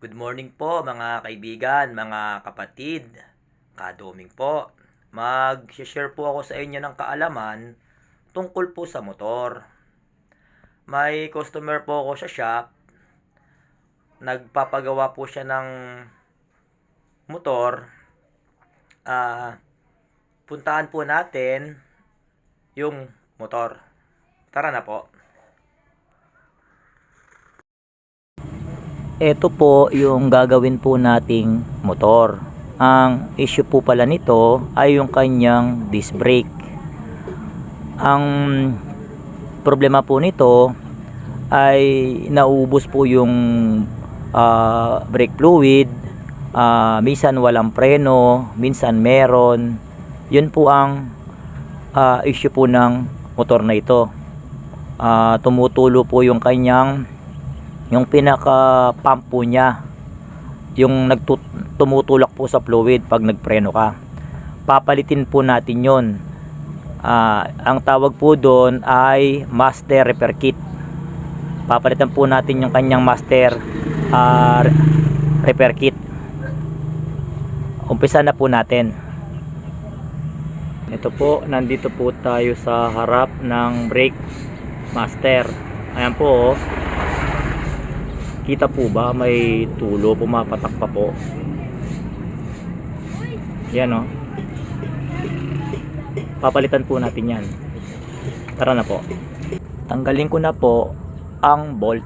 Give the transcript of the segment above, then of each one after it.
Good morning po mga kaibigan, mga kapatid, kaduming po. Mag-share po ako sa inyo ng kaalaman tungkol po sa motor. May customer po ako sa shop. Nagpapagawa po siya ng motor. Ah, puntahan po natin yung motor. Tara na po. Ito po yung gagawin po nating motor. Ang issue po pala nito ay yung kanyang disc brake. Ang problema po nito ay naubos po yung ah, brake fluid, ah, minsan walang preno, minsan meron. Yun po ang ah, issue po ng motor na ito. Ah, tumutulo po yung kanyang yung pinaka pump po niya yung nagtut tumutulak po sa fluid pag nagpreno ka. Papalitin po natin yon Ah, ang tawag po doon ay master repair kit. Papalitan po natin yung kanyang master ah, repair kit. Umpisa na po natin. Ito po nandito po tayo sa harap ng brake master. Ayan po oh. Kita po ba may tulo pumapatak pa po? Yan oh. Papalitan po natin yan. Tara na po. Tanggalin ko na po ang bolt.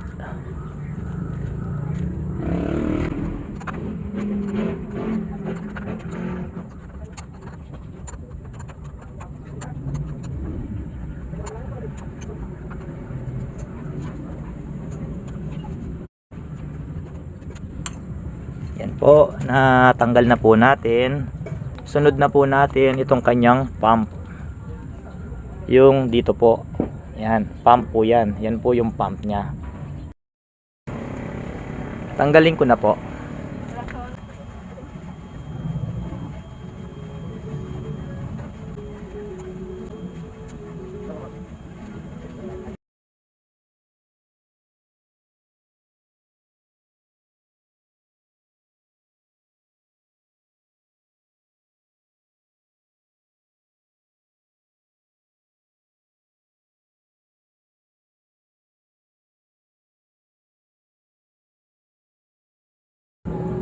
Yan po, natanggal na po natin. Sunod na po natin itong kanyang pump. Yung dito po. Yan, pump po yan. Yan po yung pump niya. Tanggalin ko na po.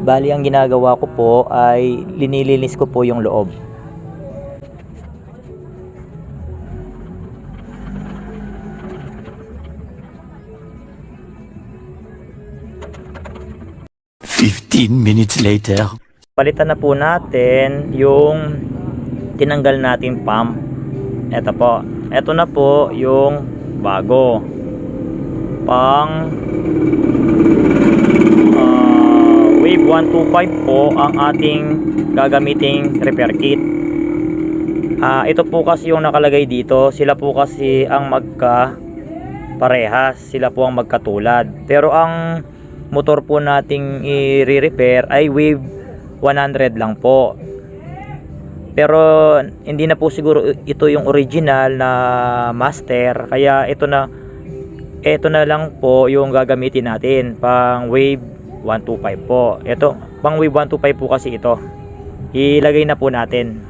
Bali ang ginagawa ko po ay linilinis ko po yung loob. Fifteen minutes later. Palitan na po natin yung tinanggal nating pump. Ito po. Ito na po yung bago. Pang Wave 125 po ang ating gagamiting repair kit. Ah, ito po kasi yung nakalagay dito. Sila po kasi ang magka parehas. Sila po ang magkatulad. Pero ang motor po nating i-repair ay Wave 100 lang po. Pero hindi na po siguro ito yung original na master kaya ito na ito na lang po yung gagamitin natin pang Wave 125 po. Ito, pang Wave 125 po kasi ito. Ilagay na po natin.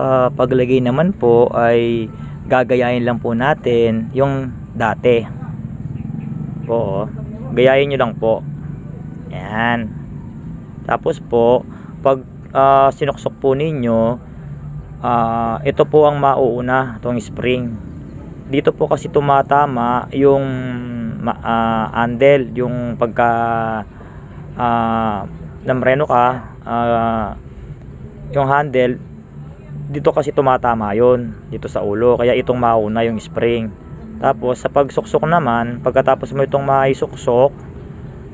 Ah, paglagay naman po ay gagayahin lang po natin yung dati. Po, gayahin nyo lang po. Yan. Tapos po, pag ah, sinuksok po ninyo, ah, ito po ang mauuna, itong spring. Dito po kasi tumatama yung ah, handle, yung pagka ah, namreno ka, ah, yung handle, dito kasi tumatama yon dito sa ulo. Kaya itong mauna yung spring. Tapos sa pagsuksok naman, pagkatapos mo itong maisuksok,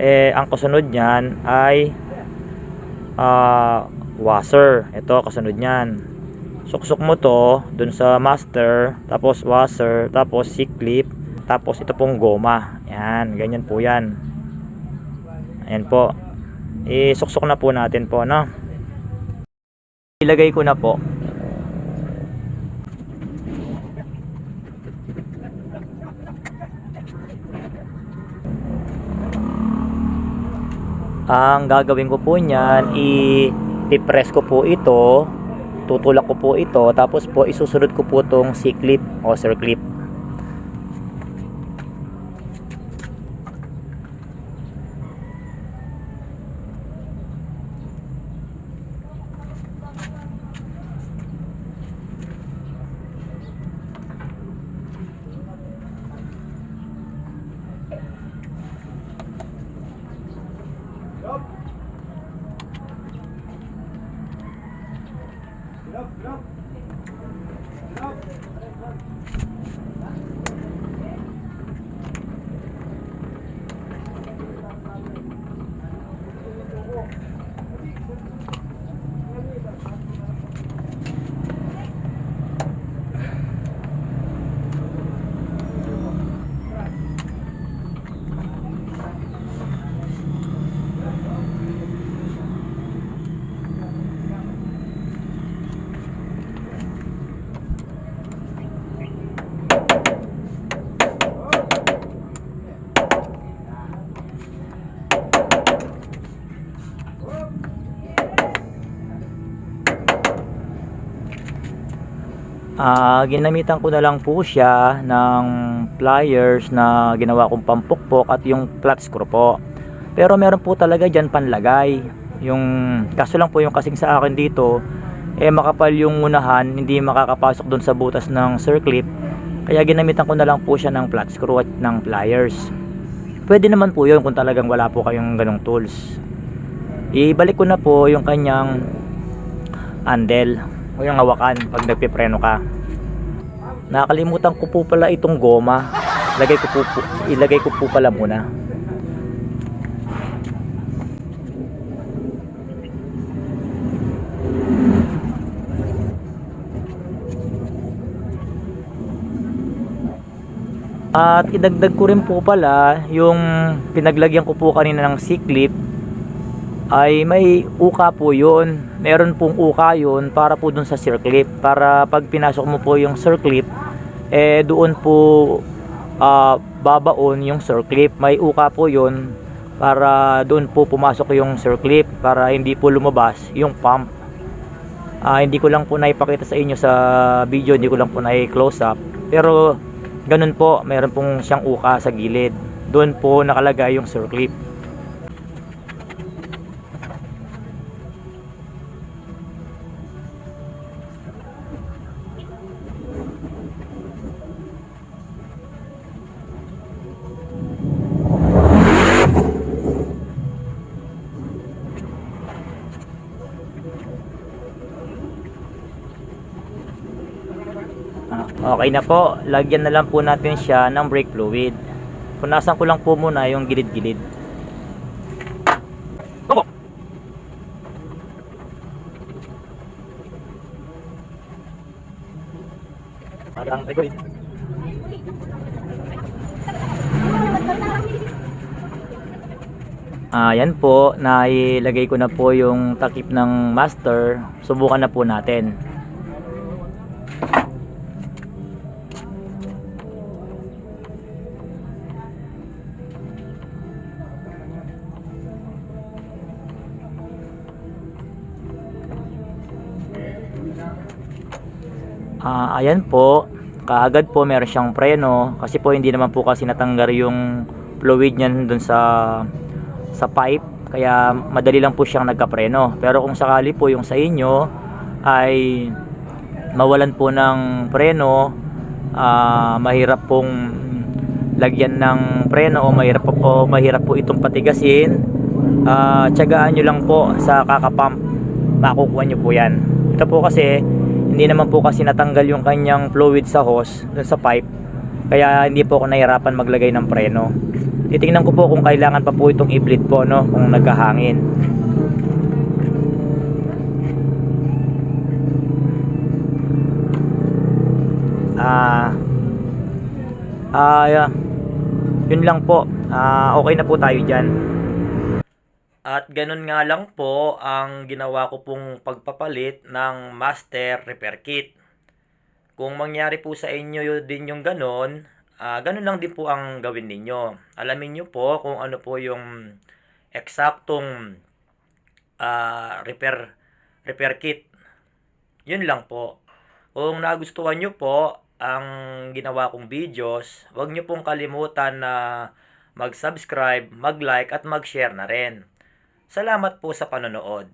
eh ang kasunod niyan ay ah, washer. Ito kasunod niyan. Suksok mo to dun sa master, tapos washer, tapos C-clip, tapos ito pong goma. Yan, ganyan po yan. Ayan po. Isuksok na po natin po, no? Ilagay ko na po. ang gagawin ko po niyan, i-press ko po ito, tutulak ko po ito, tapos po isusunod ko po tong C-clip o circlip. Ah, ginamitan ko na lang po siya ng pliers na ginawa kong pampukpok at yung flat screw po. Pero meron po talaga diyan panlagay. Yung kaso lang po yung kasing sa akin dito eh makapal yung unahan, hindi makakapasok doon sa butas ng circlip. Kaya ginamitan ko na lang po siya ng flat screw at ng pliers. Pwede naman po yun kung talagang wala po kayong ganong tools. Ibalik ko na po yung kanyang handle o yung hawakan pag nagpipreno ka. Nakalimutan ko po pala itong goma. Lagay ko po, po ilagay ko po pala muna. At idagdag ko rin po pala yung pinaglagyan ko po kanina ng C-clip ay may uka po yun. Meron pong uka yun para po dun sa circlip. Para pag pinasok mo po yung circlip, eh doon po ah, babaon yung circlip. May uka po yun para doon po pumasok yung circlip para hindi po lumabas yung pump. Ah, hindi ko lang po naipakita sa inyo sa video, hindi ko lang po na-close up. Pero ganun po, meron pong siyang uka sa gilid. Doon po nakalagay yung circlip. Okay na po, lagyan na lang po natin siya ng brake fluid. Punasan ko lang po muna yung gilid-gilid. Parang egoist. Ah, yan po, nailagay ko na po yung takip ng master. Subukan na po natin. Ah, ayan po. Kaagad po meron siyang preno kasi po hindi naman po kasi natanggal yung fluid niyan dun sa sa pipe kaya madali lang po siyang nagkapreno. Pero kung sakali po yung sa inyo ay mawalan po ng preno, ah, mahirap pong lagyan ng preno o mahirap po, o mahirap po itong patigasin. Ah, tiyagaan nyo lang po sa kakapump. Makukuha nyo po yan. Ito po kasi hindi naman po kasi natanggal yung kanyang fluid sa hose dun sa pipe. Kaya hindi po ako nahirapan maglagay ng preno. Titingnan ko po kung kailangan pa po itong i-bleed po no kung nagkahangin ah. Ah yun lang po. Ah okay na po tayo dyan at ganun nga lang po ang ginawa ko pong pagpapalit ng master repair kit. Kung mangyari po sa inyo din yung ganun, uh, ganun lang din po ang gawin ninyo. Alamin nyo po kung ano po yung eksaktong uh, repair, repair kit. Yun lang po. Kung nagustuhan nyo po ang ginawa kong videos, huwag nyo pong kalimutan na mag-subscribe, mag-like at mag-share na rin. Salamat po sa panonood.